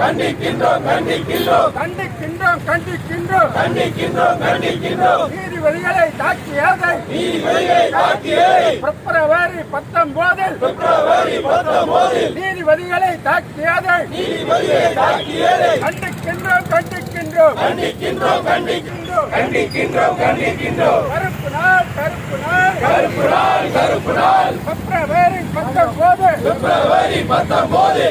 கண்டிக்கின்றோம் கண்டிக்கின்றோம். கண்டிக்கின்றோம் கண்டிக்கின்றோம். கண்டிக்கின்றோம் கண்டிக்கின்றோம். நீதிபதிகளை தாக்கியதை. நீதிபதிகளை தாக்கியதை பிப்ரவரி பத்தொன்பதில் பிப்ரவரி பத்தொன்பதில் நீதிபதிகளை தாக்கியதை. நீதிபதிகளை தாக்கியதை கண்டிக்கின்றோம் கண்டிக்கின்றோம். கண்டிக்கின்றோம் கண்டிக்கின்றோம். கண்டிக்கின்றோம் கண்டிக்கின்றோம். கருப்பு நாள் கருப்பு நாள். கருப்பு நாள் கருப்பு நாள். பிப்ரவரி பத்தொன்பது. பிப்ரவரி பத்தொன்பது.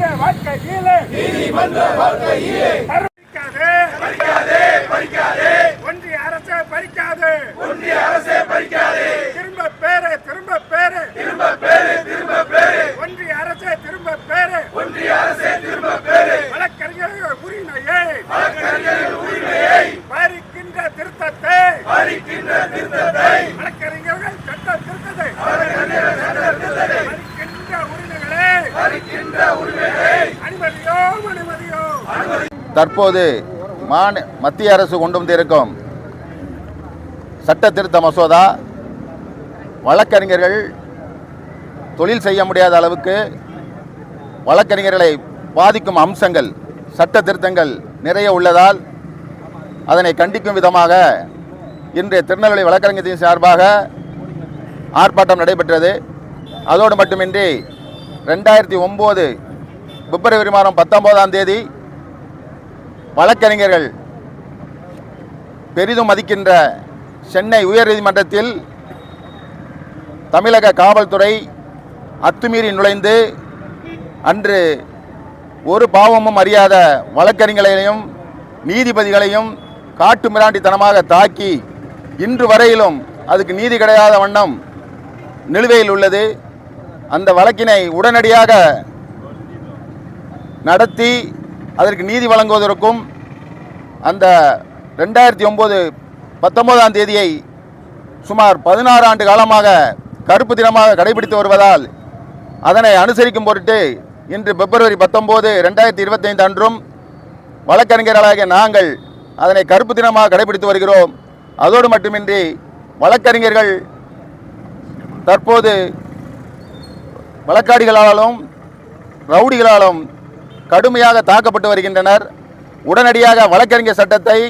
நீதிமன்ற வாழ்க்கையிலே. நீதிமன்ற வாழ்க்கையிலே. பறிக்காதே பறிக்காதே பறிக்காதே. ஒன்றிய அரசை பறிக்காதே. ஒன்றிய அரசே பறிக்காதே. திரும்ப பேரு திரும்ப பேரு. திரும்ப பேரு திரும்ப பேரு. ஒன்றிய அரசை திரும்ப பேரு. ஒன்றிய அரசே திரும்ப பேரு. வழக்கறிஞர்கள் உரிமையை. வழக்கறிஞர்கள் உரிமையை. பறிக்கின்ற திருத்தத்தை. பறிக்கின்ற திருத்தத்தை. வழக்கறிஞர்கள் சட்ட திருத்தத்தை வழக்கறிஞர்கள் சட்ட திருத்தத்தை பறிக்கின்ற உரிமைகளை பறிக்கின்ற உரிமையை அனுமதியோ அனுமதியோ தற்போது மாந மத்திய அரசு கொண்டு வந்திருக்கும் சட்ட திருத்த மசோதா வழக்கறிஞர்கள் தொழில் செய்ய முடியாத அளவுக்கு வழக்கறிஞர்களை பாதிக்கும் அம்சங்கள் சட்ட திருத்தங்கள் நிறைய உள்ளதால் அதனை கண்டிக்கும் விதமாக இன்றைய திருநெல்வேலி வழக்கறிஞத்தின் சார்பாக ஆர்ப்பாட்டம் நடைபெற்றது. அதோடு மட்டுமின்றி ரெண்டாயிரத்தி ஒம்பது பிப்ரவரி மாதம் பத்தொம்போதாம் தேதி வழக்கறிஞர்கள் பெரிதும் மதிக்கின்ற சென்னை உயர்நீதிமன்றத்தில் தமிழக காவல்துறை அத்துமீறி நுழைந்து அன்று ஒரு பாவமும் அறியாத வழக்கறிஞர்களையும் நீதிபதிகளையும் காட்டு மிராண்டித்தனமாக தாக்கி இன்று வரையிலும் அதுக்கு நீதி கிடையாத வண்ணம் நிலுவையில் உள்ளது. அந்த வழக்கினை உடனடியாக நடத்தி அதற்கு நீதி வழங்குவதற்கும் அந்த ரெண்டாயிரத்தி ஒம்பது பத்தொன்பதாம் தேதியை சுமார் பதினாறு ஆண்டு காலமாக கருப்பு தினமாக கடைபிடித்து வருவதால் அதனை அனுசரிக்கும் பொருட்டு இன்று பிப்ரவரி பத்தொம்போது ரெண்டாயிரத்தி இருபத்தைந்து அன்றும் வழக்கறிஞர்களாகிய நாங்கள் அதனை கருப்பு தினமாக கடைபிடித்து வருகிறோம். அதோடு மட்டுமின்றி வழக்கறிஞர்கள் தற்போது வழக்காடிகளாலும் ரவுடிகளாலும் கடுமையாக தாக்கப்பட்டு வருகின்றனர். உடனடியாக வழக்கறிஞர் சட்டத்தை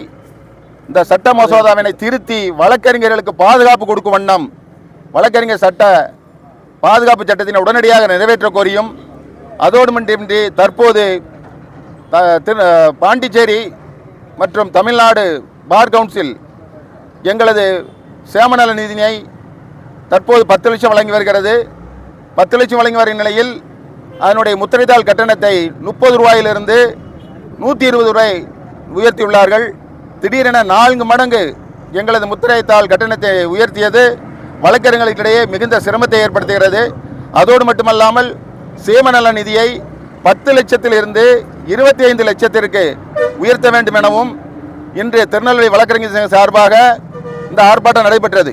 இந்த சட்ட மசோதாவினை திருத்தி வழக்கறிஞர்களுக்கு பாதுகாப்பு கொடுக்கும் வண்ணம் வழக்கறிஞர் சட்ட பாதுகாப்பு சட்டத்தினை உடனடியாக நிறைவேற்ற கோரியும் அதோடு மட்டுமின்றி தற்போது திரு- பாண்டிச்சேரி மற்றும் தமிழ்நாடு பார் கவுன்சில் எங்களது சேமநல நிதியை தற்போது பத்து லட்சம் வழங்கி வருகிறது. பத்து லட்சம் வழங்கி வரும் நிலையில் அதனுடைய முத்திரைத்தாள் கட்டணத்தை முப்பது ரூபாயிலிருந்து நூற்றி இருபது ரூபாய் உயர்த்தியுள்ளார்கள். திடீரென நான்கு மடங்கு எங்களது முத்திரைத்தாள் கட்டணத்தை உயர்த்தியது. வழக்கறிஞர்களுக்கிடையே மிகுந்த சிரமத்தை ஏற்படுத்துகிறது. அதோடு மட்டுமல்லாமல் சேமநல நிதியை பத்து லட்சத்திலிருந்து இருபத்தி ஐந்து லட்சத்திற்கு உயர்த்த வேண்டும் எனவும் இன்று திருநெல்வேலி வழக்கறிஞர் சார்பாக இந்த ஆர்ப்பாட்டம் நடைபெற்றது.